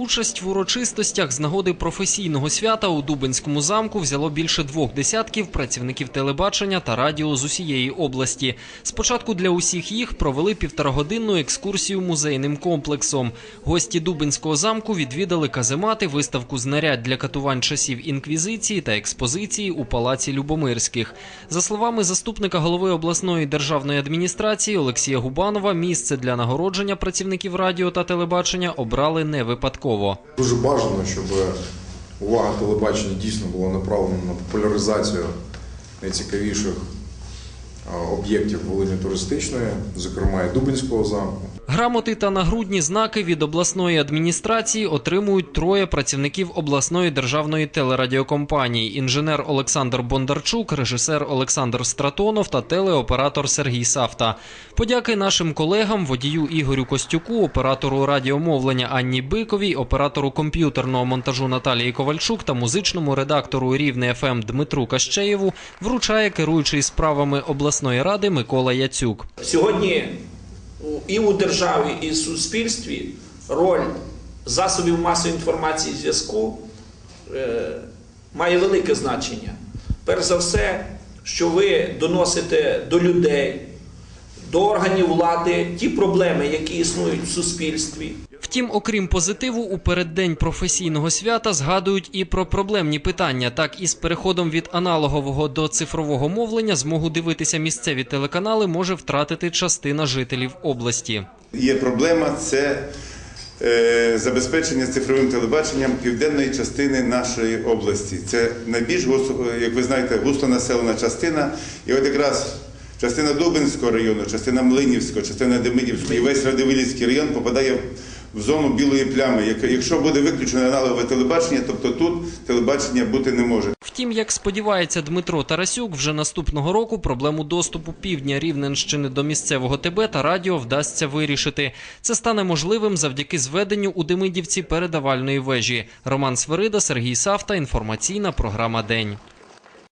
Участь в урочистостях з нагоди професійного свята у Дубинському замку взяло більше двох десятків працівників телебачення та радіо з усієї області. Спочатку для усіх їх провели півторагодинну екскурсію музейним комплексом. Гості Дубинського замку відвідали каземати, виставку знарядь для катувань часів інквізиції та експозиції у палаці Любомирських. За словами заступника голови обласної державної адміністрації Олексія Губанова, місце для нагородження працівників радіо та телебачення обрали не випадково. Дуже бажано, щоб увага телебачення дійсно була направлена на популяризацію найцікавіших об'єктів Волині туристичної, зокрема і Дубинського замку. Грамоти та нагрудні знаки від обласної адміністрації отримують троє працівників обласної державної телерадіокомпанії: інженер Олександр Бондарчук, режисер Олександр Стратонов та телеоператор Сергій Савта. Подяки нашим колегам, водію Ігорю Костюку, оператору радіомовлення Анні Биковій, оператору комп'ютерного монтажу Наталії Ковальчук та музичному редактору Рівне ФМ Дмитру Кащеєву вручає керуючий справами обласної ради Микола Яцюк. Сьогодні і у державі, і в суспільстві роль засобів масової інформації і зв'язку е, має велике значення. Перш за все, що ви доносите до людей, до органів влади ті проблеми, які існують в суспільстві. Втім, окрім позитиву, у переддень професійного свята згадують і про проблемні питання. Так, із переходом від аналогового до цифрового мовлення змогу дивитися місцеві телеканали може втратити частина жителів області. Є проблема це е, забезпечення цифровим телебаченням південної частини нашої області. Це найбільш як ви знаєте, густо населена частина. І от якраз частина Дубинського району, частина Млинівського, частина Демидівського і весь Радивилівський район попадає в зону білої плями. Якщо буде виключено аналогове телебачення, тобто тут телебачення бути не може. Втім, як сподівається Дмитро Тарасюк, вже наступного року проблему доступу півдня Рівненщини до місцевого ТБ та радіо вдасться вирішити. Це стане можливим завдяки зведенню у Демидівці передавальної вежі. Роман Сверида, Сергій Савта. Інформаційна програма День.